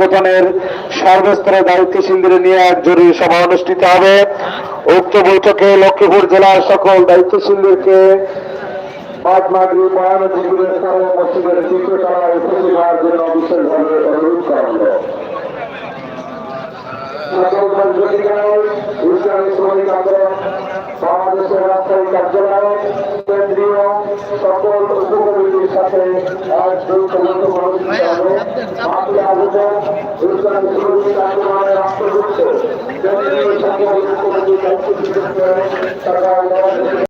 সংগঠনের সর্বস্তরের দায়িত্বশীলদের নিয়ে এক জরুরি সভা অনুষ্ঠিত হবে। উক্ত বৈঠকে লক্ষ্মীপুর জেলার সকল দায়িত্বশীলদেরকে বাদ মাগরি বয়ান জিগুরের স্তরে মসজিদের তৃতীয় তলায় উপস্থিত হওয়ার জন্য বিশেষভাবে অনুরোধ করা হলো সকল পঞ্চায়েত ইসলামী শ্রমিক আন্দোলন বাংলাদেশের রাজশাহী কার্যালয় কেন্দ্রীয় সকল উপকমিটির সাথে এক যৌথ বৈঠক অনুষ্ঠিত হবে মাহফিল আয়োজন ইসলামী শ্রমিক আন্দোলনের রাষ্ট্রযুক্ত কেন্দ্রীয় সকল উপকমিটির দায়িত্বশীলদেরকে সরকার শ্রমিক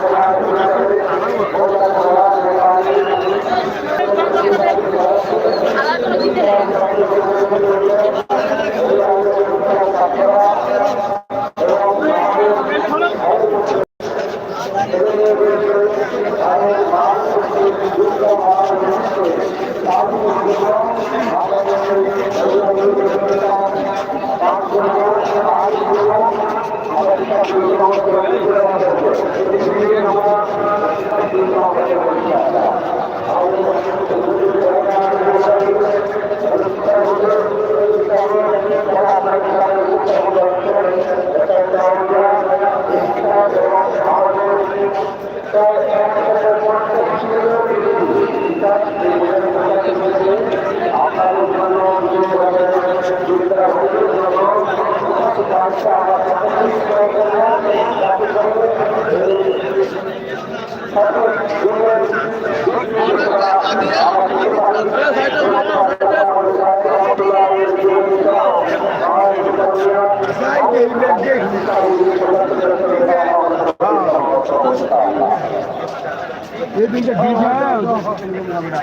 ये दूसरा डीजे है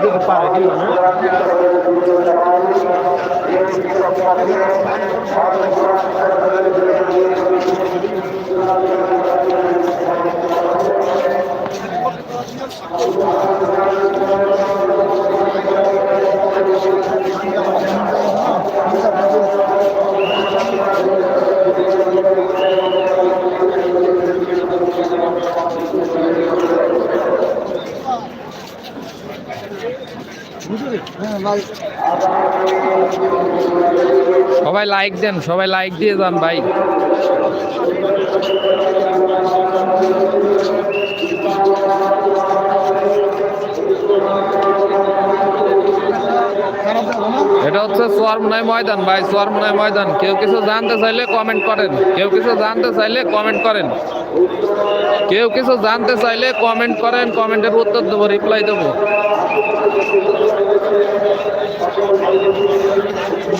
do paradigma, né? Thank সবাই লাইক দেন, সবাই লাইক দিয়ে যান ভাই। এটা হচ্ছে সোয়ারমনাই ময়দান ভাই সোয়ারমনাই ময়দান। কেউ কিছু জানতে চাইলে কমেন্ট করেন। কেউ কিছু জানতে চাইলে কমেন্ট করেন। কেউ কিছু জানতে চাইলে কমেন্ট করেন কমেন্টের উত্তর দেবো রিপ্লাই দেবো।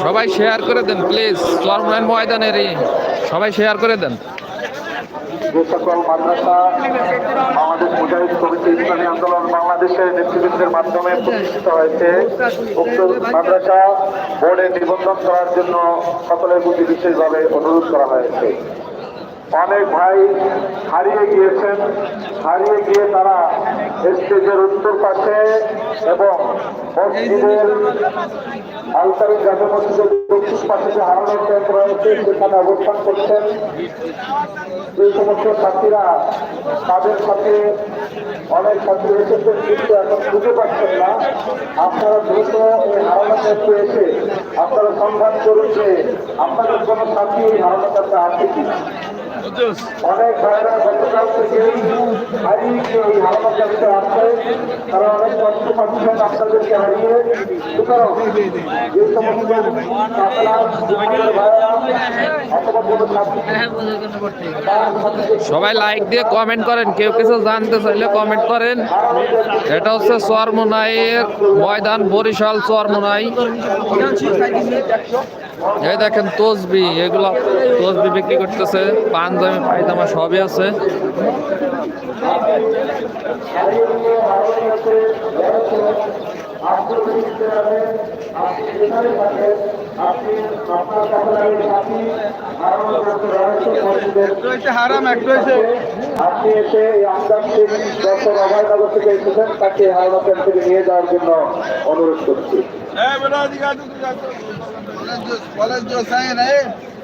সবাই শেয়ার করে দেন প্লিজ সোয়ারমনাই ময়দানেরই সবাই শেয়ার করে দেন। যে সকল মাদ্রাসা, বাংলাদেশ মুজাহিদ কমিটি, ইসলামী আন্দোলন বাংলাদেশের নেতৃবৃন্দের মাধ্যমে প্রতিষ্ঠিত হয়েছে। উক্ত মাদ্রাসা বোর্ডে নিবন্ধন করার জন্য সকলের প্রতি বিশেষভাবে অনুরোধ করা হয়েছে। অনেক ভাই হারিয়ে গিয়েছেন। হারিয়ে গিয়ে তারা স্টেজের উত্তর পাশে এবং মসজিদের আলতারি জামে মসজিদের দক্ষিণ পাশে যে হারানোর কেন্দ্র রয়েছে, সেখানে অবস্থান করছেন। যে সমস্ত ছাত্রীরা তাদের সাথে অনেক ছাত্রী কিন্তু এখন খুঁজে পাচ্ছেন না। আপনারা দ্রুত এই হারানো কেন্দ্রে এসে আপনারা সন্ধান করুন যে আপনাদের কোনো সাথী এই হারানো কেন্দ্রে আছে কি অনেক ভাইরা গতকাল থেকে হারিয়ে এই হারানোর কাছে আসছে। তারা অনেক কষ্ট পাচ্ছেন আপনাদেরকে হারিয়ে। সুতরাং যে সমস্ত কাতলা যুবকের ভাইয়েরা অথবা কোনো ছাত্র সবাই লাইক দিয়ে কমেন্ট করেন। কেউ কিছু জানতে চাইলে কমেন্ট করেন। এটা হচ্ছে চরমোনাইয়ের ময়দান বরিশাল চরমোনাই এই দেখেন তসবি এগুলো তসবি বিক্রি করতেছে পাঞ্জাবি পায়জামা সবই আছে। হারাম একটা হয়েছে আপনি এসে অভয়নগর থেকে এসেছেন তাকে হাওড়া থেকে নিয়ে যাওয়ার জন্য অনুরোধ করছি। what is your saying, eh?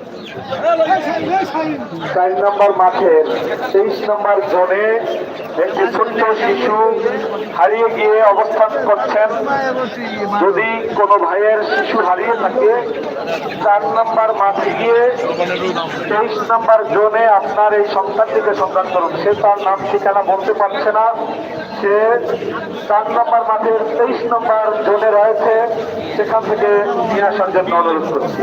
চার নম্বর মাঠের তেইশ নম্বর জোনে একটি ছোট্ট শিশু হারিয়ে গিয়ে অবস্থান করছেন। যদি কোনো ভাইয়ের শিশু হারিয়ে থাকে, চার নম্বর মাঠে গিয়ে তেইশ নম্বর জোনে আপনার এই সন্তানটিকে সন্ধান করুন। সে তার নাম ঠিকানা বলতে পারছে না। সে চার নম্বর মাঠের তেইশ নম্বর জোনে রয়েছে। সেখান থেকে নিয়ে আসার জন্য অনুরোধ করছি।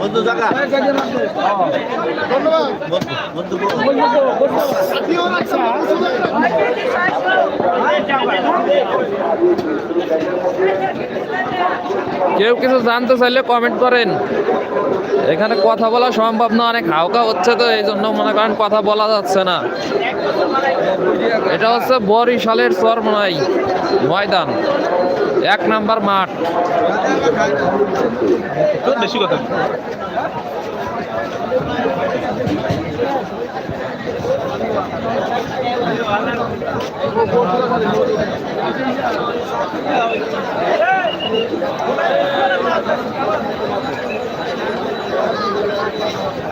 বন্ধু কেউ কিছু জানতে চাইলে কমেন্ট করেন। এখানে কথা বলা সম্ভব না, অনেক হাওকা হচ্ছে তো এই জন্য মনে করেন কথা বলা যাচ্ছে না। এটা হচ্ছে বরিশালের চরমনাই ময়দান। এক নাম্বার মাঠ। বেশি কথা।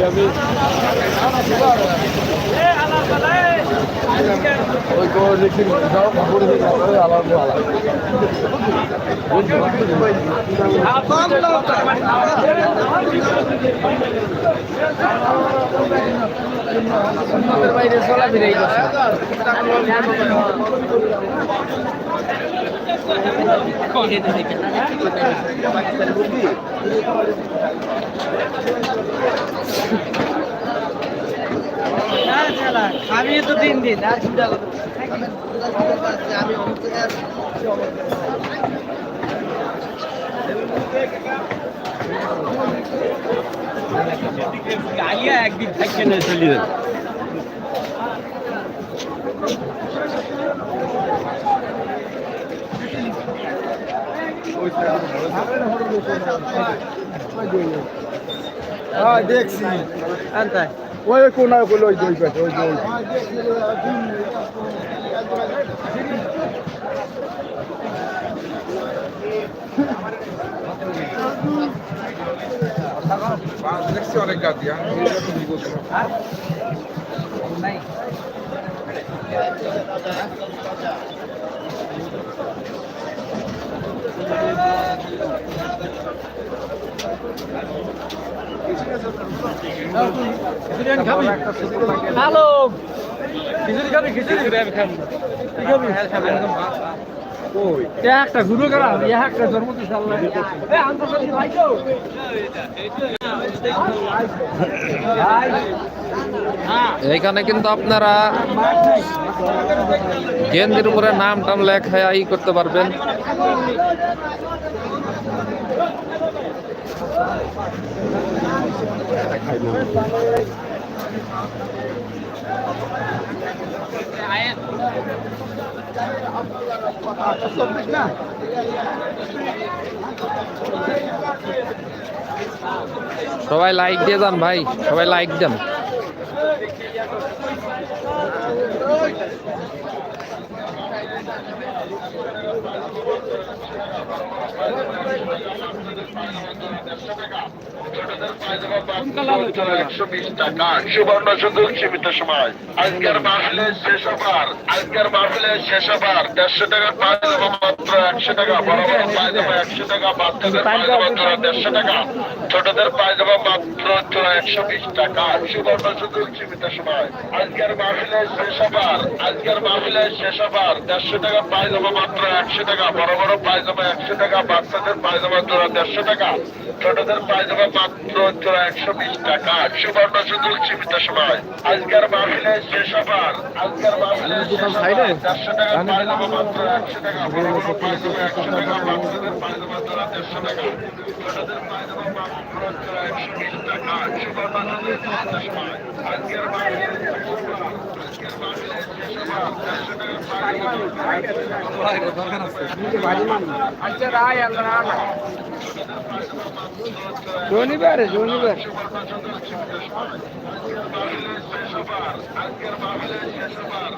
যাবি ওই তো লিখি যাও ঠাকুর আলাদা আলাদা বাইরে চলা ফিরে Thank you. আমি তো তিন দিন আর চিন্তা করো গালিয়া একদিন থাকছে না চলে যাবে। হ্যাঁ দেখছি। আনতাই ওই কোনায় বলে ওই দুই পাশে ওই দুই দেখছি অনেক গাছ দিয়া নাই হ্যালো খিচুড়ি খাবি খিচুড়ি? আমি খাব। একটা গুরু করা একটা জন্ম দিছে আল্লাহ এ এইখানে কিন্তু আপনারা গেঞ্জির উপরে নাম টাম লেখা ই করতে পারবেন। সবাই লাইক দিয়ে যান ভাই সবাই লাইক দেন। আজকের মাহফিলের শেষ দেড়শো টাকা বড় বড় ছোটদের পাঁচ দেবো মাত্র একশো বিশ টাকা সুবর্ণ সুযোগ সীমিত সময় আজকের মাহফিলের শেষ হবার আজকের মাহফিলের শেষ হবার দেড়শো টাকা পাঁচ দেবো মাত্র একশো টাকা বড় বড় পাঁচ দেবো একশো টাকা বাচ্চাদের পাঁচ দেবো দেড়শো টাকা ছোটদের দেবো মাত্র জোড়া একশো বিশ টাকা সুবর্ণ সুযোগ সীমিত সময় আজকের মাহফিলের শেষ হবার আজকের হবার দেড়শো টাকা দেবো মাত্র একশো টাকা বড় বড় পাঁচ দেবো একশো টাকা বাচ্চাদের দেবো জোড়া দেড়শো টাকা ছোটদের দেবো মাত্র জোড়া একশো বিশ টাকা সুবর্ণ সুযোগ সীমিত সময় আজকের মাহফিলের শেষ হবার আজকের মাহফিলের শেষ হবার দেড়শো টাকা শনিবার শনিবার মাহফিলের শেষ হবার আজকের মাহফিলের শেষ হবার